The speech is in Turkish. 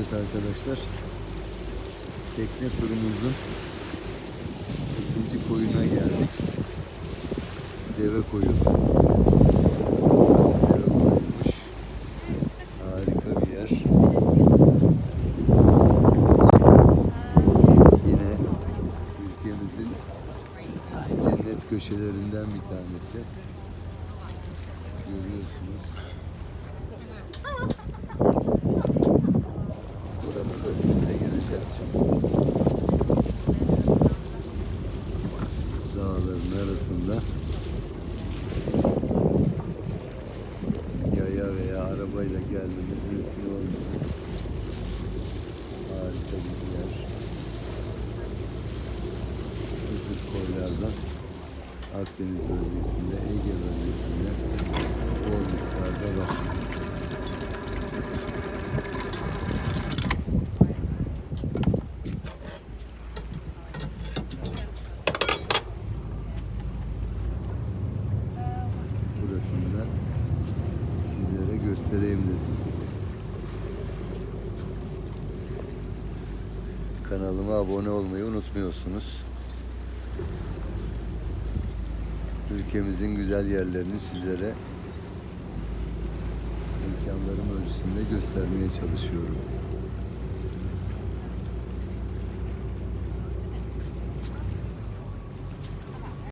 Evet arkadaşlar. Tekne turumuzun ikinci koyuna geldik. Deve koyu. Harika bir yer. Yine ülkemizin cennet köşelerinden bir tanesi. Buranın önüne gireceğiz. Dağların arasında yaya veya arabayla geldiğimiz mümkün olmuyor. Harika bir yer. Tür koylardan Akdeniz bölgesinde, Ege bölgesinde Burasını da sizlere göstereyim dedim. Kanalıma abone olmayı unutmuyorsunuz. Ülkemizin güzel yerlerini sizlere imkanlarım ölçüsünde göstermeye çalışıyorum.